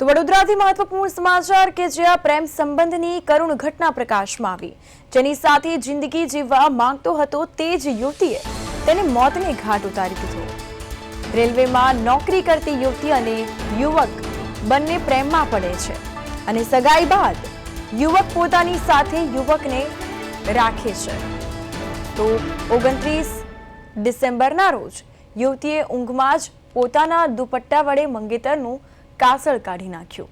તો વડોદરાથી મહત્વપૂર્ણ સમાચાર કે જ્યાં પ્રેમ સંબંધની કરુણ ઘટના પ્રકાશમાં આવી. જેની સાથે જિંદગી જીવવા માંગતો હતો તે જ યુવતીએ તેને મોતને ઘાટ ઉતારી દીધો. રેલવેમાં નોકરી કરતી યુવતી અને યુવક બંને પ્રેમમાં પડે છે અને સગાઈ બાદ યુવક પોતાની સાથે યુવકને રાખે છે. તો ઓગણત્રીસ ડિસેમ્બરના રોજ યુવતીએ ઊંઘમાં જ પોતાના દુપટ્ટા વડે મંગેતરનું કાસળ કાઢી નાખ્યું.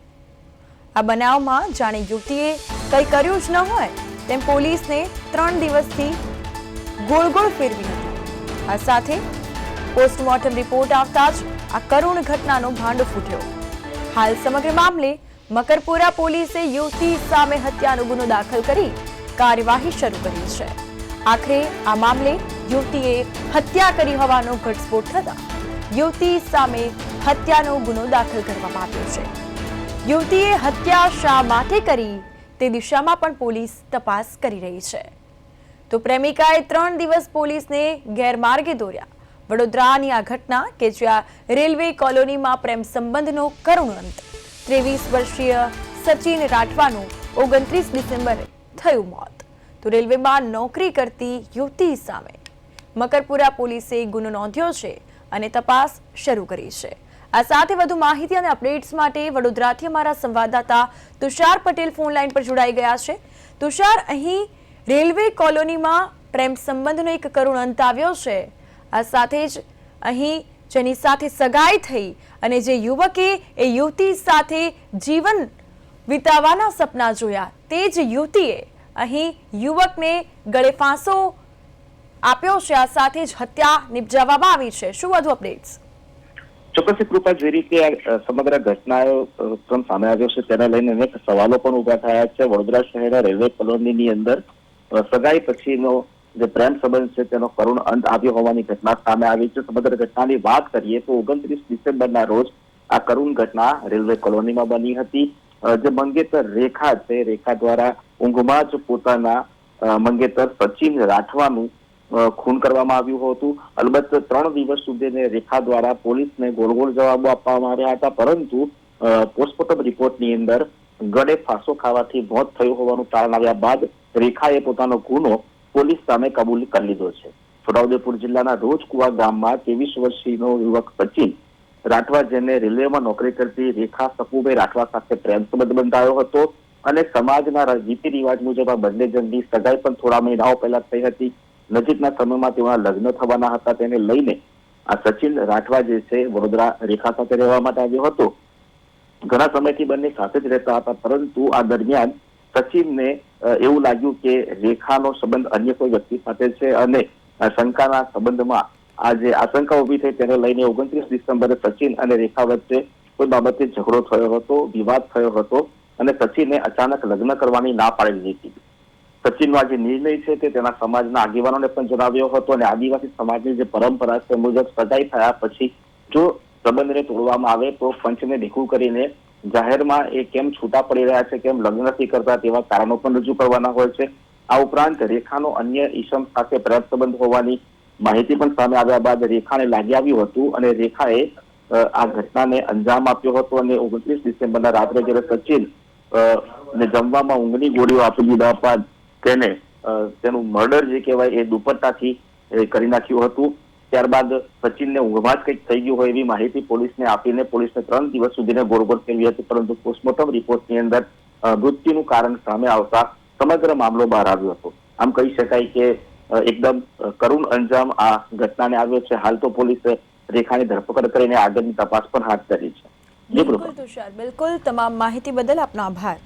આ બનાવમાં જાણે યુવતીએ કંઈ કર્યું જ ન હોય તેમ પોલીસને ત્રણ દિવસથી ગોળ ગોળ ફેરવી હતી. આ સાથે પોસ્ટમોર્ટમ રિપોર્ટ આવતા જ આ કરુણ ઘટનાનો ભાંડો ફૂટ્યો. હાલ સમગ્ર મામલે મકરપુરા પોલીસે યુવતી સામે હત્યાનો ગુનો દાખલ કરી કાર્યવાહી શરૂ કરી છે. આખરે આ મામલે યુવતીએ હત્યા કરી હોવાનો ઘટસ્ફોટ થતા યુવતી સામે હત્યાનો ગુનો દાખલ કરવામાં આવ્યો છે. યુવતીએ હત્યા શા માટે કરી તે દિશામાં પણ પોલીસ તપાસ કરી રહી છે. તો પ્રેમિકાએ ત્રણ દિવસ પોલીસને ગેરમાર્ગે દોર્યા. વડોદરાની આ ઘટના કે જ્યાં રેલવે કોલોનીમાં પ્રેમ સંબંધનો કરુણ અંત. ત્રેવીસ વર્ષીય સચિન રાઠવાનું ઓગણત્રીસ ડિસેમ્બરે થયું મોત. તો રેલવેમાં નોકરી કરતી યુવતી સામે. મકરપુરા પોલીસે ગુનો નોંધ્યો છે અને તપાસ શરૂ કરી છે. આ સાથે વધુ માહિતી અને અપડેટ્સ માટે વડોદરાથી અમારા સંવાદદાતા તુષાર પટેલ ફોન લાઈન પર જોડાઈ ગયા છે. તુષાર, અહીં રેલવે કોલોનીમાં પ્રેમ સંબંધનો એક કરુણ અંત આવ્યો છે. આ સાથે જ અહીં જેની સાથે સગાઈ થઈ અને જે યુવકે એ યુવતી સાથે જીવન વિતાવવાના સપના જોયા, તે જ યુવતીએ અહીં યુવકને ગળે ફાંસો આપ્યો છે. આ સાથે જ હત્યા નિપજાવવામાં આવી છે. શું વધુ અપડેટ્સ? ચોક્કસ કૃપા જે રીતે આ સમગ્ર ઘટનાઓ ક્રમ સામે આવ્યો છે તેને લઈને અનેક સવાલો પણ ઊભા થયા છે. વડોદરા શહેરના રેલવે કોલોનીની અંદર સગાઈ પછીનો જે પ્રેમ સંબંધ છે તેનો કરુણ અંત આવ્યો હોવાની ઘટના સામે આવી છે. સમગ્ર ઘટનાની વાત કરીએ તો ઓગણત્રીસ ડિસેમ્બરના રોજ આ કરુણ ઘટના રેલવે કોલોનીમાં બની હતી. જે મંગેતર રેખા છે, રેખા દ્વારા ઊંઘમાં જ પોતાના મંગેતર સચિન રાઠવાનું ખૂન કરવામાં આવ્યું હતું. અલબત્ત ત્રણ દિવસ સુધીને રેખા દ્વારા પોલીસને ગોળ ગોળ જવાબો આપવામાં આવ્યા હતા. પરંતુ પોસ્ટમોર્ટમ રિપોર્ટની અંદર ગળે ફાંસો ખાવાથી મોત થયું હોવાનું તારણ આવ્યા બાદ રેખાએ પોતાનો ગુનો પોલીસ સામે કબૂલ કરી લીધો છે. છોટાઉદેપુર જિલ્લાના રોજકુવા ગામમાં ત્રેવીસ વર્ષીયનો યુવક સચિન રાઠવા જેને રેલવેમાં નોકરી કરતી રેખા સપુભાઈ રાઠવા સાથે પ્રેમ સંબંધ બંધાયો હતો અને સમાજના રીતિ રિવાજ મુજબ આ બંને જણની સગાઈ પણ થોડા મહિનાઓ પહેલા થઈ હતી. નજીકના સમયમાં તેઓના લગ્ન થવાના હતા તેને લઈને આ સચિન રાઠવા જે છે, વડોદરા રેખા સાથે રહેવા માટે આવ્યો હતો. ઘણા સમયથી બંને સાથે જ રહેતા હતા, પરંતુ આ દરમિયાન સચિનને એવું લાગ્યું કે રેખાનો સંબંધ અન્ય કોઈ વ્યક્તિ સાથે છે અને શંકાના સંબંધમાં આ જે આશંકા ઊભી થઈ તેને લઈને ઓગણત્રીસ ડિસેમ્બરે સચિન અને રેખા વચ્ચે કોઈ બાબતે ઝઘડો થયો હતો, વિવાદ થયો હતો અને સચિને અચાનક લગ્ન કરવાની ના પાડી દીધી. સચિનનો આજે નિર્ણય છે તે તેના સમાજના આગેવાનોને પણ જણાવ્યો હતો અને આદિવાસી સમાજની જે પરંપરા છે મુજબ સગાઈ થયા પછી જો સંબંધને તોડવામાં આવે તો પંચને ભેગું કરીને જાહેરમાં એ કેમ છૂટા પડી રહ્યા છે, કેમ લગ્ન નથી કરતા તેવા કારણો પણ રજૂ કરવાના હોય છે. આ ઉપરાંત રેખાનો અન્ય ઈસમ સાથે પ્રેમ સંબંધ હોવાની માહિતી પણ સામે આવ્યા બાદ રેખાને લાગી આવ્યું હતું અને રેખાએ આ ઘટનાને અંજામ આપ્યો હતો અને ઓગણત્રીસ ડિસેમ્બરના રાત્રે જ્યારે સચિન ને જમવામાં ઊંઘની ગોળીઓ આપી દીધા બાદ તેને તેનું મર્ડર જે કહેવાય એ દુપટ્ટાથી કરી નાખ્યું હતું. ત્યારબાદ સચિનને ઊંઘમાં જ કંઈક થઈ ગયું હોય એવી માહિતી પોલીસને આપીને પોલીસને ત્રણ દિવસ સુધીને ગોળગોળ ફેરવી હતી પરંતુ પોસ્ટમોર્ટમ રિપોર્ટની અંદર મૃત્યુનું કારણ સામે આવતા સમગ્ર મામલો બહાર આવ્યો હતો. આમ કહી શકાય કે એકદમ કરુણ અંજામ આ ઘટનાને આવ્યો છે. હાલ તો પોલીસે રેખાની ધરપકડ કરીને આગળની તપાસ પણ હાથ ધરી છે. બિલકુલ તુષાર. બિલકુલ તમામ માહિતી બદલ આપનો આભાર.